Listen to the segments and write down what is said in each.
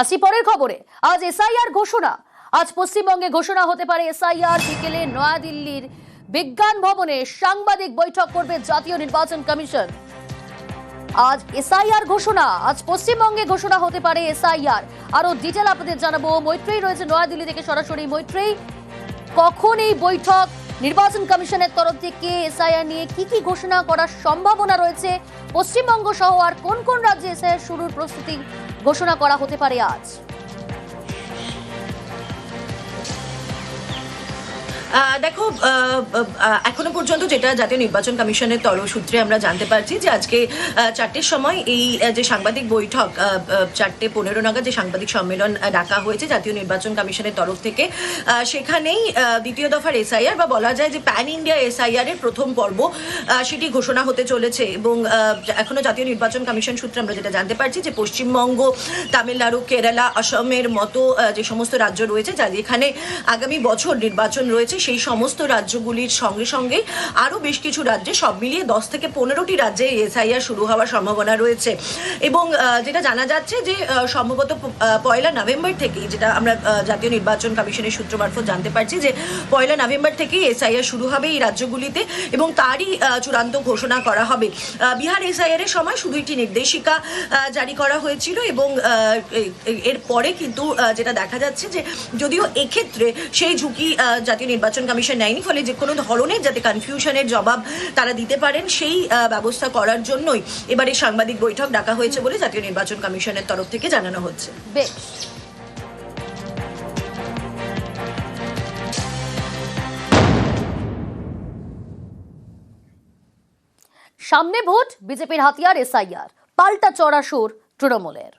আসি পরের খবরে। আজ এসআইআর ঘোষণা। আজ পশ্চিমবঙ্গে ঘোষণা হতে পারে এসআইআর বিকেলে নয়াদিল্লির বিজ্ঞান ভবনে সাংবাদিক বৈঠক করবে জাতীয় নির্বাচন কমিশন। আজ এসআইআর ঘোষণা। আজ পশ্চিমবঙ্গে ঘোষণা হতে পারে এসআইআর। আরও ডিটেল আপনাদের জানাব। মৈত্রেই রয়েছে নয়াদিল্লি থেকে সরাসরি। মৈত্রেই কখন এই বৈঠক? নির্বাচন কমিশনের তরফ থেকে এসআইআর নিয়ে কি কি ঘোষণা করার সম্ভাবনা রয়েছে? পশ্চিমবঙ্গ সহ আর কোন কোন রাজ্যে এসআইআর শুরুর প্রস্তুতি ঘোষণা করা হতে পারে আজ। দেখো এখনও পর্যন্ত যেটা জাতীয় নির্বাচন কমিশনের তরফ সূত্রে আমরা জানতে পারছি যে আজকে চারটের সময় এই যে সাংবাদিক বৈঠক চারটে পনেরো নাগাদ যে সাংবাদিক সম্মেলন ডাকা হয়েছে জাতীয় নির্বাচন কমিশনের তরফ থেকে সেখানেই দ্বিতীয় দফার এসআইআর বা বলা যায় যে প্যান ইন্ডিয়া এসআইআর এর প্রথম পর্ব সেটি ঘোষণা হতে চলেছে এবং এখনও জাতীয় নির্বাচন কমিশন সূত্রে আমরা যেটা জানতে পারছি যে পশ্চিমবঙ্গ, তামিলনাড়ু, কেরালা অসমের মতো যে সমস্ত রাজ্য রয়েছে যা যেখানে আগামী বছর নির্বাচন রয়েছে সেই সমস্ত রাজ্যগুলির সঙ্গে সঙ্গে আরও বেশ কিছু রাজ্যে সব মিলিয়ে দশ থেকে পনেরোটি রাজ্যে এসআইআর শুরু হওয়ার সম্ভাবনা রয়েছে। এবং যেটা জানা যাচ্ছে যে সম্ভবত পয়লা নভেম্বর থেকেই যেটা আমরা জাতীয় নির্বাচন কমিশনের সূত্র মারফত জানতে পারছি যে, পয়লা নভেম্বর থেকেই এসআইআর শুরু হবে এই রাজ্যগুলিতে এবং তারই চূড়ান্ত ঘোষণা করা হবে। বিহার এসআইআর এর সময় শুধু একটি নির্দেশিকা জারি করা হয়েছিল এবং এর পরে কিন্তু যেটা দেখা যাচ্ছে যে, যদিও এক্ষেত্রে সেই ঝুঁকি জাতীয় নির্বাচন কমিশন নেয়নি ফলে যে কোনো ধরনের যাতে কনফিউশনের জবাব তারা দিতে পারেন সেই ব্যবস্থা করার জন্যই এবারে সাংবাদিক বৈঠক ডাকা হয়েছে বলে জাতীয় নির্বাচন কমিশনের তরফ থেকে জানানো হচ্ছে। বেশ। সামনে ভোট বিজেপির হাতিয়ার এসআইআর পাল্টা চড়া সুর তৃণমূলের।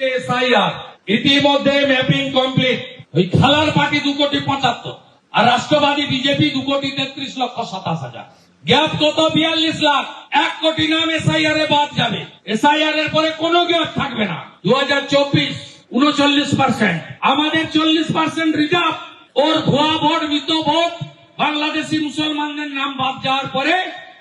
এসআইআর ইতিমধ্যে ম্যাপিং কমপ্লিট ওই খেলার পার্টি দু কোটি পঁচাত্তর, আর রাষ্ট্রবাদী বিজেপি দু কোটি তেত্রিশ লক্ষ সাতাশ হাজার। গ্যাপ কত? বিয়াল্লিশ লাখ। এক কোটি নাম এসআইআর এ বাদ যাবে। এসআইআর এর পরে কোনো গ্যাপ থাকবে না। দু হাজার চব্বিশ, উনচল্লিশ পার্সেন্ট আমাদের চল্লিশ পার্সেন্ট রিজার্ভ ওর ভুয়া ভোট, মৃত ভোট। বাংলাদেশি মুসলমানদের নাম বাদ যাওয়ার পরে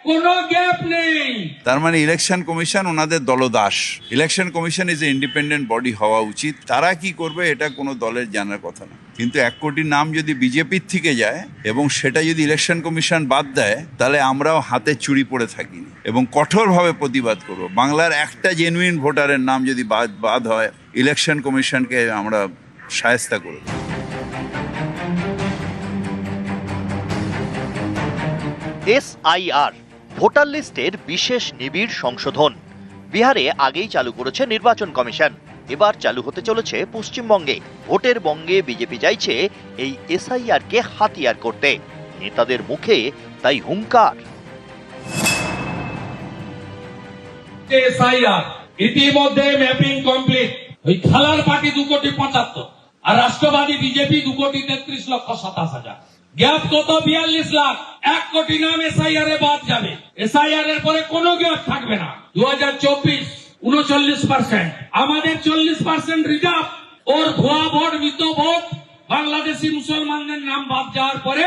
কোনো গ্যাপ নেই। তার মানে ইলেকশন কমিশন ওনাদের দলদাস। Election commission is a independent body হওয়া উচিত। তারা কি করবে এটা কোনো দলের জানার কথা না। কিন্তু এক কোটি নাম যদি বিজেপির থেকে যায় এবং সেটা যদি ইলেকশন কমিশন বাদ দেয় তাহলে আমরাও হাতে চুরি পড়ে থাকি এবং কঠোরভাবে প্রতিবাদ করব। বাংলার একটা জেনুইন ভোটারের নাম যদি বাদ বাদ হয় ইলেকশন কমিশনকে আমরা সায়স্তা করব। এসআইআর ভোটার লিস্টের বিশেষ নিবিড় সংশোধন। বিহারে আগেই চালু করেছে নির্বাচন কমিশন। এবার চালু হতে চলেছে পশ্চিমবঙ্গে। ভোটের বঙ্গে বিজেপি চাইছে এই এসআইআর কে হাতিয়ার করতে। নেতাদের মুখে তাই হুঙ্কার। ইতিমধ্যে ম্যাপিং কমপ্লিট। ওই খেলার পার্টি দু কোটি পঁচাত্তর, আর রাষ্ট্রবাদী বিজেপি দু কোটি তেত্রিশ লক্ষ সাতাশ হাজার। গ্যাপ কত? বিয়াল্লিশ লাখ। এক কোটি নাম এসআইআর এ বাদ যাবে। এসআইআর এর পরে কোনো গ্যাপ থাকবে না। দু হাজার চব্বিশ, উনচল্লিশ পার্সেন্ট আমাদের চল্লিশ পার্সেন্ট রিজার্ভ ওর ভুয়া ভোট, মৃত ভোট, বাংলাদেশি মুসলমানদের নাম বাদ যাওয়ার পরে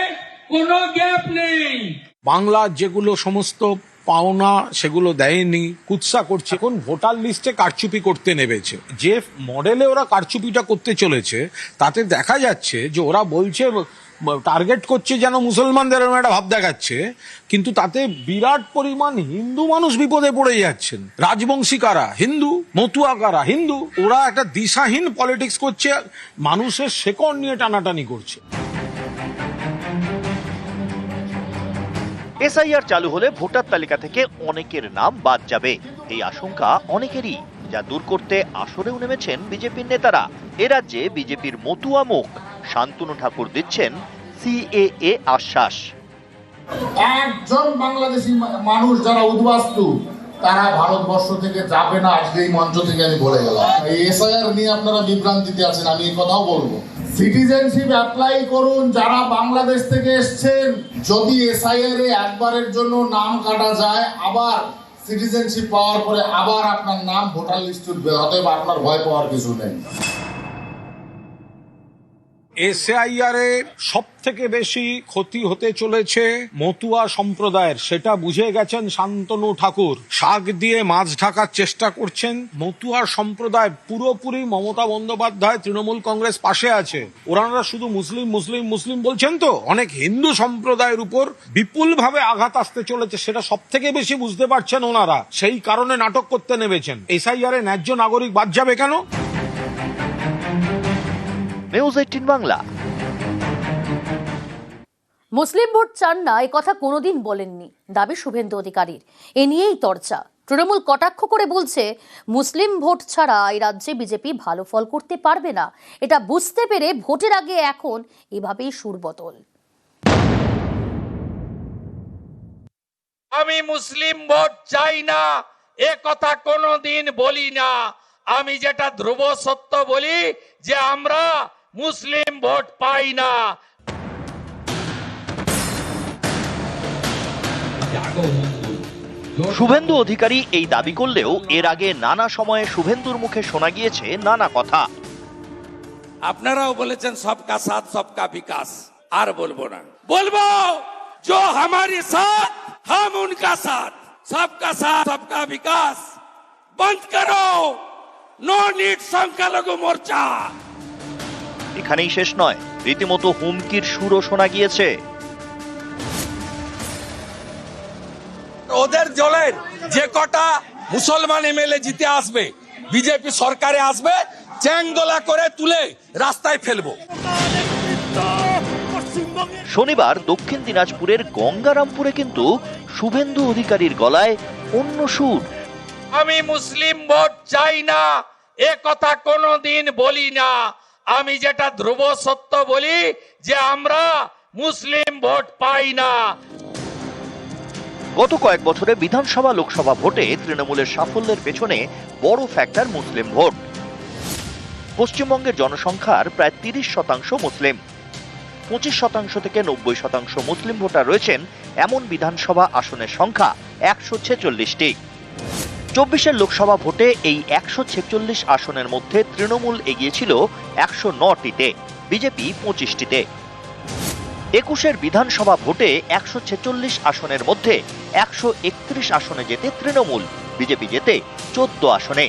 কোনো গ্যাপ নেই। বাংলা যেগুলো সমস্ত পাওনা, সেগুলো দেয়নি, কুৎসা করছে। এখন ভোটার লিস্টে কারচুপি করতে নেমেছে। যে মডেলে ওরা কারচুপিটা করতে চলেছে, তাতে দেখা যাচ্ছে যে ওরা বলছে টার্গেট করছে যেন মুসলমানদের এরকম একটা ভাব দেখাচ্ছে, কিন্তু তাতে বিরাট পরিমাণ হিন্দু মানুষ বিপদে পড়ে যাচ্ছেন। রাজবংশী কারা? হিন্দু, মতুয়া কারা? হিন্দু। ওরা একটা দিশাহীন পলিটিক্স করছে, মানুষের শেকড় নিয়ে টানাটানি করছে। এসআইআর চালু হলে ভোটার তালিকা থেকে অনেকের নাম বাদ যাবে। এই আশঙ্কা অনেকেরই, যা দূর করতে আসরেও নেমেছেন বিজেপির নেতারা। এ রাজ্যে বিজেপির মতুয়া মুখ শান্তনু ঠাকুর দিচ্ছেন সিএএ আশ্বাস। একজন বাংলাদেশি মানুষ যারা উদ্বাস্তু, তারা ভারতবর্ষ থেকে যাবে না, আজকে এই মঞ্চ থেকে আমি বলে গেলাম। এই এসআইআর নিয়ে আপনারা বিভ্রান্তিতে আছেন, আমি এই কথাও বলব। সিটিজেনশিপ অ্যাপ্লাই করুন, যারা বাংলাদেশ থেকে এসছেন। যদি এসআইআর এ একবারের জন্য নাম কাটা যায়, আবার সিটিজেনশিপ পাওয়ার পরে আবার আপনার নাম ভোটার লিস্ট উঠবে, অতএব আপনার ভয় পাওয়ার কিছু নেই। এসআইআর এর সব থেকে বেশি ক্ষতি হতে চলেছে মতুয়া সম্প্রদায়ের, সেটা বুঝে গেছেন শান্তনু ঠাকুর। শাক দিয়ে মাছ ঢাকার চেষ্টা করছেন। মতুয়া সম্প্রদায় পুরোপুরি মমতা বন্দ্যোপাধ্যায় তৃণমূল কংগ্রেস পাশে আছে। ওনারা শুধু মুসলিম মুসলিম মুসলিম বলছেন তো? অনেক হিন্দু সম্প্রদায়ের উপর বিপুলভাবে আঘাত আসতে চলেছে, সেটা সব থেকে বেশি বুঝতে পারছেন ওনারা। সেই কারণে নাটক করতে নেমেছেন। এসআইআর ন্যায্য নাগরিক বাদ যাবে কেন? News eighteen Bangla. Muslim vote চান না এ কথা কোনোদিন বলেননি দাবি শুভেন্দু অধিকারীর। এ নিয়েই চর্চা তৃণমূল কটাক্ষ করে বলছে মুসলিম ভোট ছাড়া এই রাজ্যে বিজেপি ভালো ফল করতে পারবে না। এটা বুঝতে পেরে ভোটের আগে এখন এভাবেই সুরবদল। আমি মুসলিম ভোট চাই না এ কথা কোনোদিন বলি না। আমি যেটা ধ্রুব সত্য বলি যে আমরা মুসলিম ভোট পাই না শুভেন্দু অধিকারী এই দাবি করলেও এর আগে নানা সময়ে শুভেন্দুর মুখে শোনা গিয়েছে নানা কথা আপনারাও বলেছেন সবকা সাথ সবকা বিকাশ আর বলবো না বলবো जो हमारे साथ हम उनका साथ सबका साथ सबका विकास बंद करो नो नीट संख्यालघु मोर्चा এখানেই শেষ নয় রীতিমতো হুমকির সুরও শোনা গিয়েছে। ওদের দলের যে কটা মুসলমান এমএলএ জিতে আসবে বিজেপি সরকারে আসবে চ্যাংদোলা করে তুলে রাস্তায় ফেলব। শনিবার দক্ষিণ দিনাজপুরের গঙ্গারামপুরে কিন্তু শুভেন্দু অধিকারীর গলায় অন্য সুর। আমি মুসলিম ভোট চাই না এ কথা কোনোদিন বলি না। আমি যেটা ধ্রুব সত্য বলি যে আমরা মুসলিম ভোট পাই না। গত কয়েক বছরে বিধানসভা, লোকসভা ভোটে তৃণমূলের সাফল্যের পেছনে বড় ফ্যাক্টর মুসলিম ভোট। পশ্চিমবঙ্গের জনসংখ্যার প্রায় তিরিশ শতাংশ মুসলিম। পঁচিশ শতাংশ থেকে নব্বই শতাংশ মুসলিম ভোটার রয়েছেন এমন বিধানসভা আসনের সংখ্যা একশো ছেচল্লিশটি। চব্বিশের লোকসভা ভোটে এই একশো ছেচল্লিশ আসনের মধ্যে তৃণমূল এগিয়েছিল একশো নটিতে, বিজেপি পঁচিশটিতে। একুশের বিধানসভা ভোটে একশো ছেচল্লিশ আসনের মধ্যে একশো একত্রিশ আসনে যেতে তৃণমূল, বিজেপি যেতে চোদ্দ আসনে।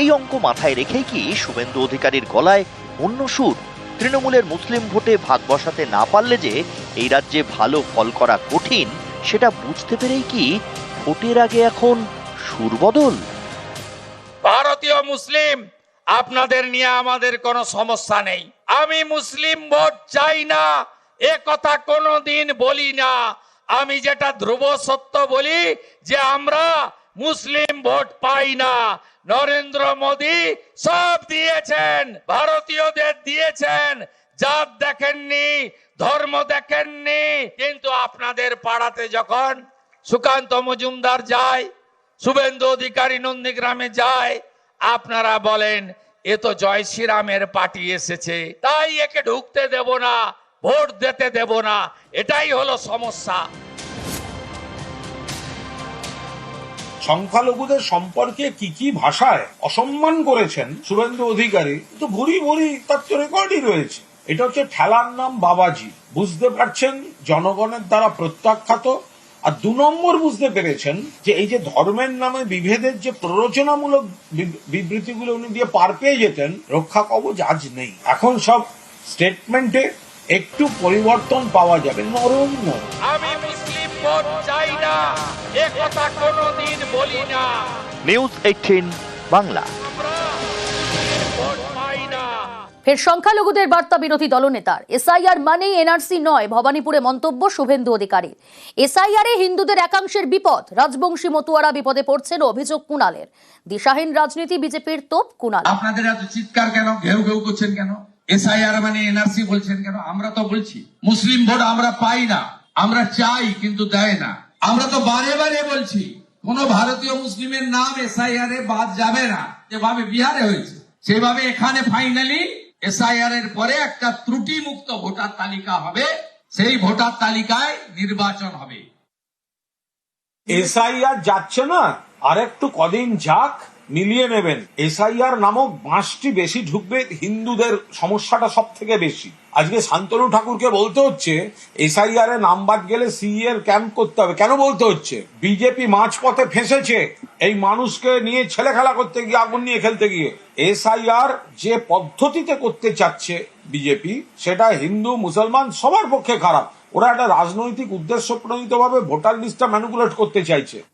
এই অঙ্ক মাথায় রেখেই কি শুভেন্দু অধিকারীর গলায় অন্য সুর? তৃণমূলের মুসলিম ভোটে ভাগ বসাতে না পারলে যে এই রাজ্যে ভালো ফল করা কঠিন, সেটা বুঝতে পেরেই কি ভোটের আগে এখন সুরবদল। ভারতীয় মুসলিম, আপনাদের নিয়ে আমাদের কোনো সমস্যা নেই। আমি মুসলিম ভোট চাই না, এ কথা কোনোদিন বলি না। আমি যেটা ধ্রুব সত্য বলি যে আমরা মুসলিম ভোট পাই না। নরেন্দ্র মোদী সব দিয়েছেন, ভারতীয়দের দিয়েছেন, জাত দেখেননি, ধর্ম দেখেননি, কিন্তু আপনাদের পাড়াতে যখন সুকান্ত মজুমদার যায়, শুভেন্দু অধিকারী নন্দীগ্রামে যায়। আপনারা বলেন, এ তো জয় শ্রীরামের পার্টি এসেছে। তাই একে ঢুকতে দেব না, ভোট দিতে দেব না। এটাই হলো সমস্যা। সংখ্যালঘুদের সম্পর্কে কি কি ভাষায় অসম্মান করেছেন শুভেন্দু অধিকারী? তো ভুরি ভুরি, তার তো রেকর্ডই রয়েছে। এটা হচ্ছে ঠেলার নাম বাবাজি। বুঝতে পারছেন, জনগণের দ্বারা প্রত্যাখ্যাত আর দু নম্বর বুঝতে পেরেছেন যে এই যে ধর্মের নামে বিভেদের যে প্ররোচনামূলক বিবৃতিগুলো উনি দিয়ে পার পেয়ে যেতেন রক্ষা কবচ আজ নেই। এখন সব স্টেটমেন্টে একটু পরিবর্তন পাওয়া যাবে। নরম নরম আমি মুসলিম ভোট চাই না। এ কথা কোনোদিন বলি না। নিউজ এইটিন বাংলা ফের সংখ্যালঘুদের বার্তা বিরোধী দলনেতার। এসআইআর মানেই এনআরসি নয়, ভবানীপুরে মন্তব্য শুভেন্দু অধিকারীর এসআইআর হিন্দুদের একাংশের বিপদ, রাজবংশী মতুয়ারা বিপদে পড়ছেন অভিযোগ কুণালের। দিশাহীন রাজনীতি বিজেপির তোপ কুণাল। আপনাদের এত চিৎকার কেন? ঘেউ ঘেউ করছেন কেন? এসআইআর মানে এনআরসি বলছেন কেন? আমরা তো বলছি, মুসলিম ভোট আমরা পাই না, আমরা চাই কিন্তু দেয় না। আমরা তো বারে বারে বলছি, কোন ভারতীয় মুসলিমের নাম এসআইআর এ বাদ যাবে না, যেভাবে বিহারে হয়েছে, সেভাবে এখানে ফাইনালি এসআইআর এর পরে একটা ত্রুটি মুক্ত ভোটার তালিকা হবে, সেই ভোটার তালিকায় নির্বাচন হবে। এসআইআর যাচ্ছে না? আর একটু কদিন যাক, মিলিয়ে নেবেন। এসআইআর নামক বাঁশটি বেশি ঢুকবে হিন্দুদের সমস্যাটা সব থেকে বেশি। আজকে শান্তনু ঠাকুরকে বলতে হচ্ছে, এসআইআর এ নাম বাদ গেলে সিই এর ক্যাম্প করতে হবে। কেন বলতে হচ্ছে? বিজেপি মাঝপথে ফেঁসেছে এই মানুষকে নিয়ে ছেলে খেলা করতে গিয়ে, আগুন নিয়ে খেলতে গিয়ে। এসআইআর যে পদ্ধতিতে করতে চাচ্ছে বিজেপি, সেটা হিন্দু, মুসলমান সবার পক্ষে খারাপ। ওরা একটা রাজনৈতিক উদ্দেশ্য প্রণীতভাবে ভোটার লিস্টটা ম্যানুপুলেট করতে চাইছে।